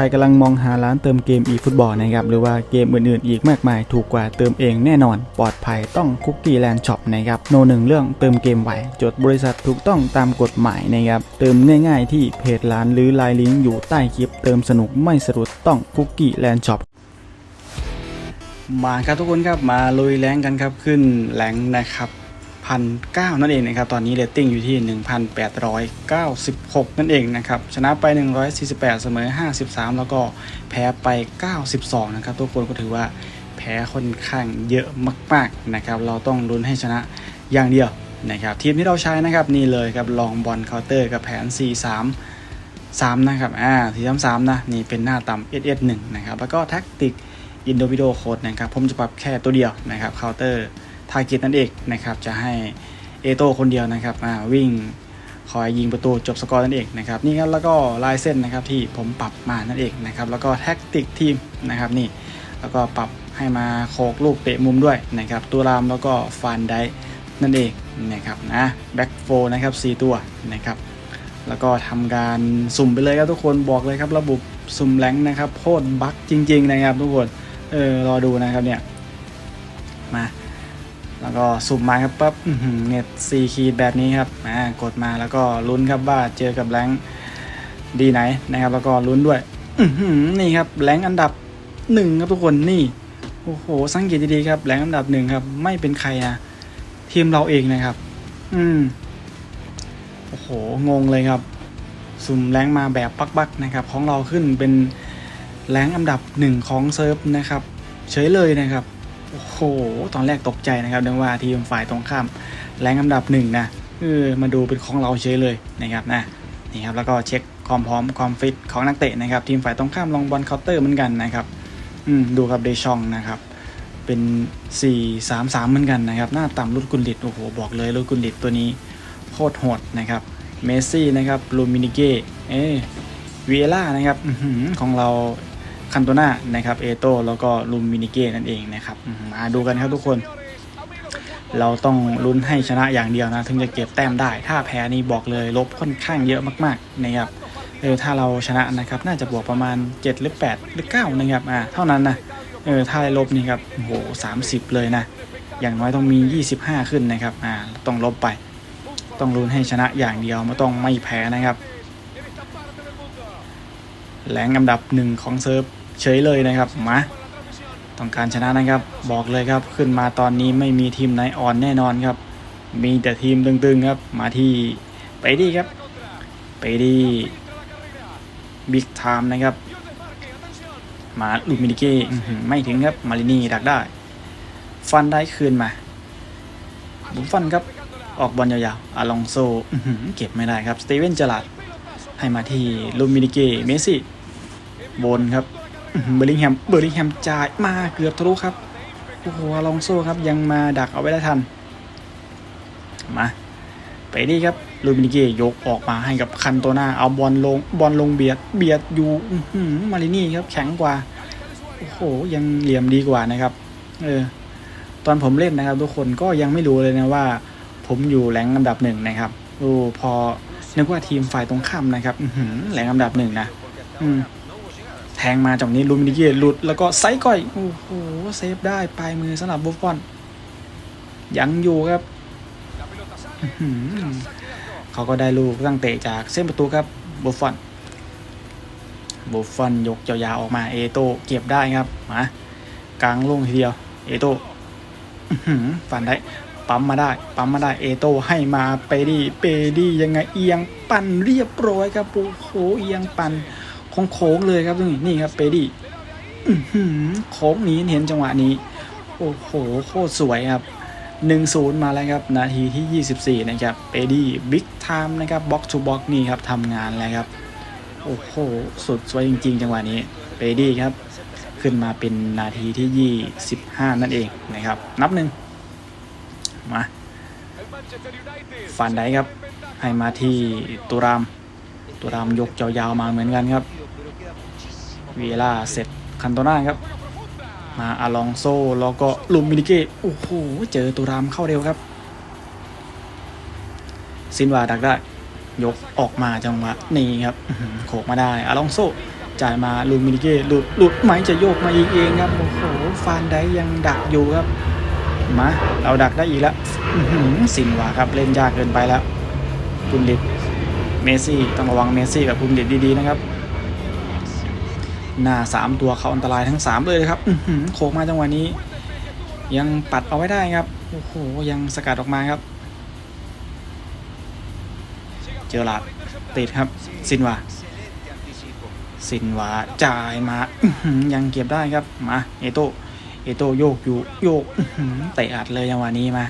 ใครกำลังมองหาร้านเติมเกม eFootball นะครับหรือว่าเกมอื่นๆ อีกมากมายถูกกว่าเติมเองแน่นอน ปลอดภัยต้องคุกกี้แลนด์ช็อปนะครับโนหนึ่งเรื่องเติมเกมไหวจดบริษัทถูกต้องตามกฎหมายนะครับเติมง่ายๆ ที่เพจร้านหรือไลน์ลิงก์อยู่ใต้คลิป เติมสนุกไม่สะดุดต้องคุกกี้แลนด์ช็อปมาครับทุกคนครับมาลุยแรงกันครับขึ้นแรงนะครับ พันเนั่นเองนะครับ ตอนนี้เรตติ้งอยู่ที่ 1,896 นั่นเองนะครับ ชนะไป 148 เสมอ 53 แล้วก็แพ้ไป 92 นะครับ ทุกคนก็ถือว่าแพ้ค่อนข้างเยอะมาก ๆ นะครับ เราต้องลุ้นให้ชนะอย่างเดียวนะครับ ทีมที่เราใช้นะครับนี่เลยครับลองบอลเคาน์เตอร์กับแผน 4 3 3 นะครับ อ่า4 3 3นะ นี่เป็นหน้าต่ำ SS 1นะครับ แล้วก็แท็กติกอินโดวิโดโคดนะครับ ผมจะปรับแค่ตัวเดียวนะครับเคาน์เตอร์ ทาเกตนั่นเองนะครับจะให้เอโตคนเดียวนะครับอ่าวิ่งคอยยิงประตูจบสกอร์นั่นเองนะครับนี่ครับแล้วก็ลายเส้นนะครับที่ผมปรับมานั่นเองนะครับแล้วก็แท็กติกทีมนะครับนี่แล้วก็ปรับให้มาโคกลูกเตะมุมด้วยนะครับตัวรามแล้วก็ฟันได้นั่นเองนะครับนะแบ็กโฟนะครับ4ตัวนะครับแล้วก็ทำการสุ่มไปเลยครับทุกคนบอกเลยครับระบบสุ่มแรงนะครับโคตรบั๊กจริง ๆ นะครับทุกคนเออรอดูนะครับเนี่ยมา แล้วก็สุ่มมาครับปั๊บเน็ตสี่ขีดแบบนี้ครับอ่ากดมาแล้วก็ลุ้นครับว่าเจอกับแรงค์ดีไหนนะครับ แล้วก็ลุ้นด้วยนี่ครับแรงค์อันดับหนึ่งครับทุกคนนี่โอ้โห สังเกตดีๆครับแรงค์อันดับหนึ่งครับ ไม่เป็นใครนะทีมเราเองนะครับ อืมโอ้โหงงเลยครับ สุ่มแรงมาแบบปักๆนะครับ ของเราขึ้นเป็นแรงอันดับหนึ่งของเซิร์ฟนะครับ เฉยเลยนะครับ โอ้โห ตอนแรกตกใจนะครับเนึกว่าทีมฝ่ายตรงข้ามแรงอันดับหนึ่งนะเออมาดูเป็นของเราเฉยเลยนะครับนะนี่ครับแล้วก็เช็คความพร้อมความฟิตของนักเตะนะครับ ทีมฝ่ายตรงข้ามลองบอลเคาน์เตอร์เหมือนกันนะครับอืมดูครับเดชองนะครับเป็น 4 3 3 เหมือนกันนะครับ หน้าต่ำรุดกุลดิตโอ้โหบอกเลยรุดกุลดิตตัวนี้โคตรโหดนะครับเมสซี่นะครับลูมินิเก้เอวีเอล่านะครับของเรา คันโตนานะครับเอโตแล้วก็ลูมินิเก้นั่นเองนะครับมาดูกันครับทุกคน เราต้องลุ้นให้ชนะอย่างเดียวนะ ถึงจะเก็บแต้มได้ ถ้าแพ้นี่บอกเลยลบค่อนข้างเยอะมากๆนะครับเออถ้าเราชนะนะครับน่าจะบวกประมาณ 7 หรือ 8 หรือ 9 นะครับอ่าเท่านั้นนะเออถ้าลบนี่ครับโหสามสิบเลยนะ อย่างน้อยต้องมี 25 ขึ้นนะครับอ่าต้องลบไป ต้องลุ้นให้ชนะอย่างเดียวไม่ต้องไม่แพ้นะครับแรงอันดับหนึ่งของเซิร์ฟ เฉยเลยนะครับมาต้องการชนะนะครับ บอกเลยครับขึ้นมาตอนนี้ไม่มีทีมไหนอ่อนแน่นอนครับ มีแต่ทีมตึงๆครับมาที่ไปดีครับ ไปดีบิ๊กไทม์นะครับ มาลูมินิเก้ไม่ถึงครับมารินีดักได้ ฟันได้คืนมาบุฟฟันครับออกบอลยาวๆอาลองโซเก็บไม่ได้ครับสตีเวนเจลาดให้มาที่ลูมินิเก้เมสซี่บนครับ เบอร์ลิงแฮมเบอร์ลิงแฮมจ่ายมาเกือบทะลุครับโอ้โหอลองโซครับยังมาดักเอาไว้ได้ทัน มาไปดีครับลูมินิเก้ยกออกมาให้กับคันโตนาเอาบอลลงบอลลงเบียดเบียดอยู่มารินี่ครับแข็งกว่าโอ้โหยังเหลี่ยมดีกว่านะครับ เออ ตอนผมเล่นนะครับ ทุกคนก็ยังไม่รู้เลยนะว่า ผมอยู่แหลงอันดับหนึ่งนะครับดูพอนึกว่าทีมฝ่ายตรงข้ามนะครับแหลงอันดับหนึ่งนะอืม แทงมาจากนี้ลูมินิเกียหลุดแล้วก็ไซก่อยโอ้โหเซฟได้ปลายมือสำหรับบุฟฟอน ยังอยู่ครับเขาก็ได้ลูกตั้งเตะจากเส้นประตูครับบุฟฟอนบุฟฟอนยกยาวๆออกมาเอโตเก็บได้ครับมากลางลงทีเดียว เอโตฟันได้ปั๊มมาได้ปั๊มมาได้เอโตให้มาเปดีเปดียังไงเอียงปั่นเรียบร้อยครับโอ้โหเอียงปั่น โค้งๆเลยครับนี่นี่ครับเปดี้โค้งหนี้เห็นจังหวะนี้ โอ้โหโคตรสวยครับ1-0 มาแล้วครับ นาทีที่ 24 นะครับเปดีบิ๊กไทม์นะครับบ็อกทูบ็อกนี่ครับทำงานแล้วครับ โอ้โห สุดสวยจริง ๆ จังหวะนี้เปดีครับ ขึ้นมาเป็นนาทีที่ 25 นั่นเองนะครับ นับหนึ่งมาฟันได้ครับ ให้มาที่ตุราม ตุรามยกยาวๆมาเหมือนกันครับเวล่าเสร็จคันโตนาครับ มาอาลองโซแล้วก็ลุมมินิเก้โอ้โหเจอตุรามเข้าเร็วครับ ซินวาดักได้ ยกออกมาจังหวะนี้ครับโขกมาได้อาลองโซจ่ายมาลูมินิเก้หลุดหลุดไหมจะโยกมาอีกเองครับโอ้โหฟานได้ยังดักอยู่ครับมาเราดักได้อีกแล้วสินวาครับเล่นยากเกินไปแล้วกุนลิด เมสซี่ต้องระวังเมสซี่กับกุนลิดดีๆนะครับหน้าสามตัวเขาอันตรายทั้งสามเลยนะครับโคกมาจังหวะนี้ ยังปัดเอาไว้ได้ครับโอ้โหยังสกัดออกมาครับ เจอหลาดติดครับซินวาซินวาจ่ายมายังเก็บได้ครับมาเอโตเอโตโยกอยู่โยกเตะอัดเลยจังหวะนี้มา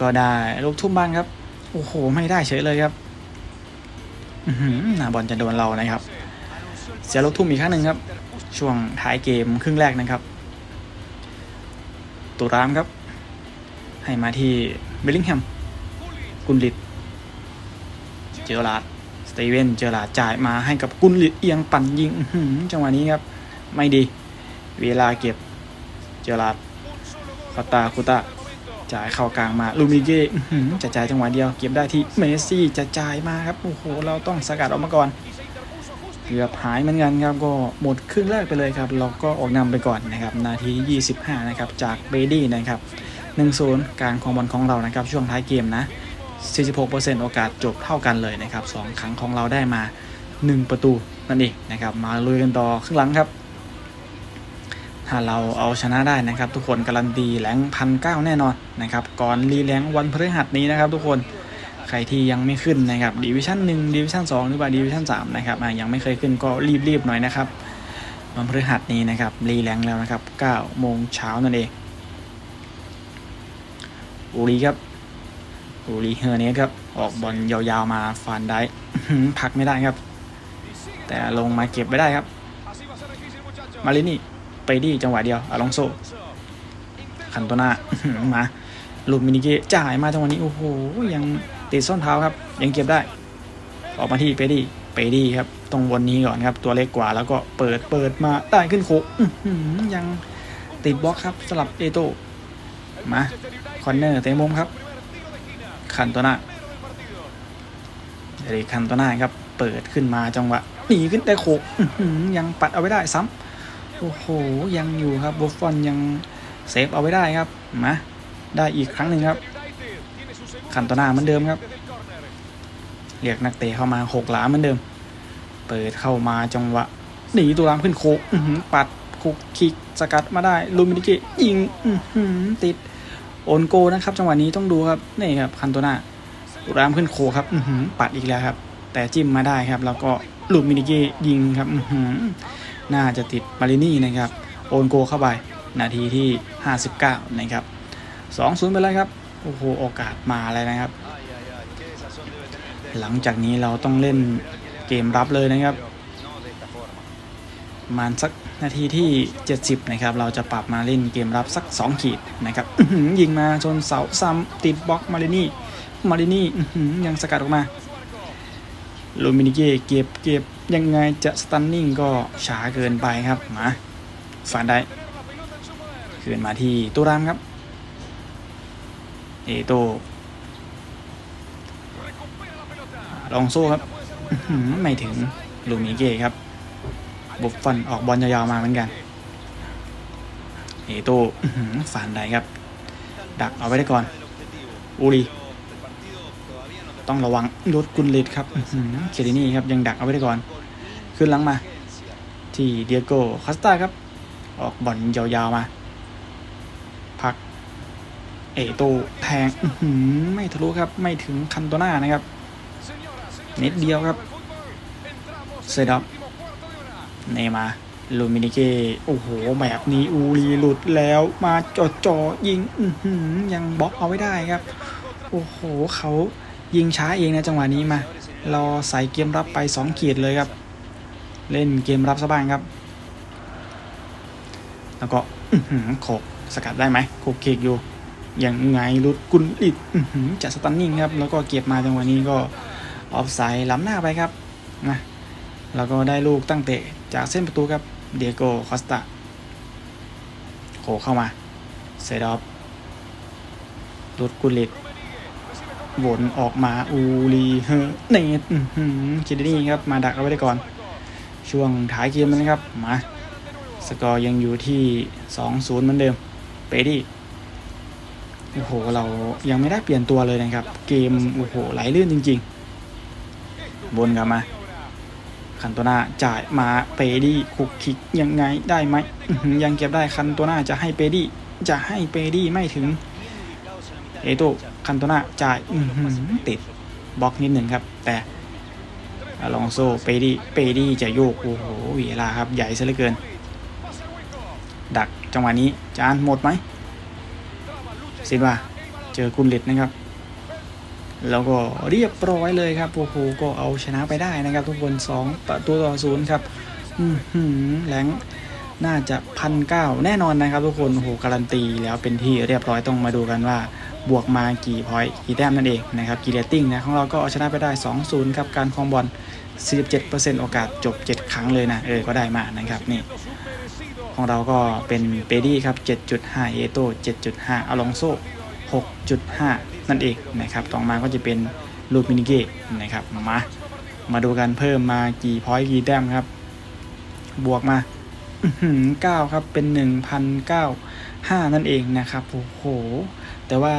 ก็ได้ลูกทุ่มบ้างครับโอ้โหไม่ได้เฉยเลยครับ หน้าบอลจะโดนเรานะครับ เสียลูกทุ่มอีกครั้งหนึ่งครับ ช่วงท้ายเกมครึ่งแรกนะครับ ตุรามครับ ให้มาที่เบลลิงแฮม กุนลิดเจอราดสตีเวนเจอราดจ่ายมาให้กับกุนลิดเอียงปั่นยิงจังหวะนี้ครับ ไม่ดี เวลาเก็บเจอราดคาตาคุตา จ่ายเข้ากลางมาลูมิเก้จะจ่ายจังหวะเดียว เก็บได้ที่เมสซี่จะจ่ายมาครับ โอ้โห เราต้องสกัดออกมาก่อนเกือบหายเหมือนกันครับก็หมดครึ่งแรกไปเลยครับเราก็ออกนำไปก่อนนะครับนาที 25 นะครับจากเบดี้นะครับ 1-0 การของบอลของเรานะครับช่วงท้ายเกมนะ 46%โอกาสจบเท่ากันเลยนะครับ 2 ครั้งของเราได้มา 1 ประตูนั่นเองนะครับมาลุยกันต่อครึ่งหลังครับ ถ้าเราเอาชนะได้นะครับ ทุกคนการันตีแรงพันเก้าแน่นอนนะครับก่อนรีแรงวันพฤหัสนี้นะครับ ทุกคนใครที่ยังไม่ขึ้นนะครับดิวิชั่นหนึ่งดิวิชั่นสองหรือว่าดิวิชั่นสามนะครับยังไม่เคยขึ้นก็รีบๆหน่อยนะครับวันพฤหัสนี้นะครับรีแรงแล้วนะครับ9โมงเช้านั่นเองอูรีครับอูรีเฮอร์เนสครับออกบอลยาวๆมาฟานได้พักไม่ได้ครับ แต่ลงมาเก็บไม่ได้ครับ มาลินี่ ไปดีจังหวะเดียวอลองโซคันโตนามาลูกมินิเกะจ่ายมาจังหวะนี้โอ้โหยังติดส้นเท้าครับ ยังเก็บได้ ออกมาที่เปดี้เปดี้ครับ ตรงบนนี้ก่อนครับ ตัวเล็กกว่าแล้วก็เปิดเปิดมาได้ขึ้นโค้ยังติดบล็อกครับสลับเอโตมาคอนเนอร์เตะมุมครับ คันโตนาเดริกคันโตนาครับ เปิดขึ้นมาจังหวะหนีขึ้นแต่โคกยังปัดเอาไว้ได้ซ้ำ โอ้โห ยังอยู่ครับบุฟฟอนยังเซฟเอาไว้ได้ครับมาได้อีกครั้งหนึ่งครับคันโตนาเหมือนเดิมครับ เรียกนักเตะเข้ามาหกหลาเหมือนเดิม เปิดเข้ามาจังหวะหนีตัวรามขึ้นโคปัดคุกคิกสกัดมาได้ลูมินิกะยิงติดโอนโกนะครับ จังหวะนี้ต้องดูครับนี่ครับคันโตนาตัวรามขึ้นโคครับปัดอีกแล้วครับ แต่จิ้มมาได้ครับ แล้วก็ลูมินิกะยิงครับ น่าจะติดมารินี่นะครับ โอนโกเข้าไป นาทีที่ 59 นะครับ2-0 ไปแล้วครับ โอ้โห โอกาสมาแล้วนะครับ หลังจากนี้เราต้องเล่นเกมรับเลยนะครับมาณสักนาทีที่ 70 นะครับ เราจะปรับมาเล่นเกมรับสัก 2 ขีดนะครับยิงมาชนเสาซ้ำติดบล็อกมารินี่ มารินี่ยังสกัดออกมา ลูมินิเกเก็บเก็บยังไงจะสตันนิ่งก็ช้าเกินไปครับมาฝันได้คืนมาที่ตุรามครับ เอโตลองโซ่ครับไม่ถึงลูมิเก้ครับบุฟฟอนออกบอลยาวๆมาเหมือนกัน เอโตฝันได้ครับ ดักเอาไว้ได้ก่อนอูรี ต้องระวังรถกุนเลดครับเคดินี่ครับยังดักเอาไว้ได้ก่อน ขึ้นหลังมา ที่เดียโก้คาสตาครับ ออกบอลยาวๆมา พัก เอโตแทงไม่ทะลุครับ ไม่ถึงคันโตน้านะครับนิดเดียวครับ เซดับเนมาลูมินิเกโอ้โห แบบนี้อูรีหลุดแล้วมาจอจอยิงยังบล็อกเอาไว้ได้ครับ โอ้โหเขา ยิงช้าเองนะจังหวะนี้มา เราใส่เกมรับไป2ขีดเลยครับ เล่นเกมรับซะบ้างครับ แล้วก็โขกสกัดได้ไหมโขกเคกอยู่ยังไงรุดกุลอิดจะสตันนิ่งครับ แล้วก็เก็บมาจังหวะนี้ก็ออฟไซด์ล้ำหน้าไปครับนะแล้วก็ได้ลูกตั้งเตะจากเส้นประตูครับเดียโกคอสตาโขเข้ามาเซดอฟรุดกุลิด วนออกมาอูรีเฮเนตคิดนี่ครับ มาดักเอาไว้ได้ก่อน ช่วงท้ายเกมนะครับ มา สกอร์ยังอยู่ที่ 2-0 เหมือนเดิม เปดี้โอ้โห เรายังไม่ได้เปลี่ยนตัวเลยนะครับ เกม โอ้โห ไหลลื่นจริง ๆ บนกลับมา คันตัวหน้าจ่ายมาเปดี้คุกคิกยังไงได้ไหมยังเก็บได้คันตัวหน้าจะให้เปดี้จะให้เปดี้ไม่ถึง เอโต คันโตนาจ่ายติดบล็อกนิดหนึ่งครับ แต่อลองโซเปดี้เปดี้จะโยก โอ้โหเวลาครับ ใหญ่ซะเหลือเกิน ดักจังหวะนี้จานหมดไหมสิว่าเจอกุลเล็ดนะครับ แล้วก็เรียบร้อยเลยครับโอ้โหก็เอาชนะไปได้นะครับ ทุกคน2ประตูต่อศูนย์ครับอือหือแหลงน่าจะพันเก้าแน่นอนนะครับทุกคนโอ้โหการันตีแล้วเป็นที่เรียบร้อยต้องมาดูกันว่า บวกมากี่พอยต์กี่แต้มนั่นเองนะครับกี่เรตติ้งนะของเราก็เอาชนะไปได้ 2-0ครับการครองบอล 47%โอกาสจบ 7 ครั้งเลยนะเออก็ได้มานะครับนี่ของเราก็เป็นเปดี้ครับ 7.5 เอโต้7.5 อลองโซ 6.5 นั่นเองนะครับต่อมาก็จะเป็นลูมินิเกะนะครับมา มาดูกันเพิ่มมากี่พอยต์กี่แต้มครับ บวกมาเก้าครับเป็นหนึ่งพันเก้าห้านั่นเองนะครับ โอ้โห แต่ว่า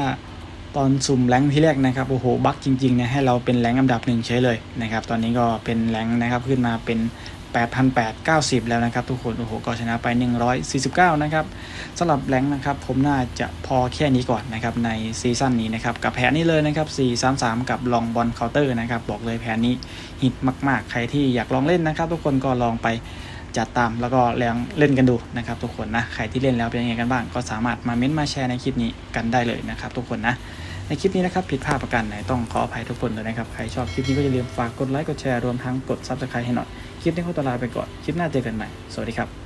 ตอนสุ่มแรงที่แรกนะครับโอ้โหบั๊กจริงๆเนี่ยให้เราเป็นแรงอันดับหนึ่งใช้เลยนะครับ ตอนนี้ก็เป็นแรงนะครับขึ้นมาเป็น 8,890 แล้วนะครับ ทุกคนโอ้โหก็ชนะไป 149 นะครับสำหรับแรงนะครับผมน่าจะพอแค่นี้ก่อนนะครับในซีซั่นนี้นะครับกับแผนนี้เลยนะครับ 433 กับลองบอลเคาน์เตอร์นะครับบอกเลยแผนนี้ฮิตมากๆ ใครที่อยากลองเล่นนะครับ ทุกคนก็ลองไป จัดตามแล้วก็ลองเล่นกันดูนะครับทุกคนนะใครที่เล่นแล้วเป็นยังไงกันบ้าง ก็สามารถมาเม้นต์มาแชร์ในคลิปนี้กันได้เลยนะครับทุกคนนะในคลิปนี้นะครับผิดพลาดประการไหนต้องขออภัยทุกคนเลยนะครับใครชอบคลิปนี้ก็อย่าลืมฝากกดไลค์กดแชร์รวมทั้งกดซับสไครต์ให้หน่อยคลิปนี้ขอตัวลาไปก่อนคลิปหน้าเจอกันใหม่สวัสดีครับ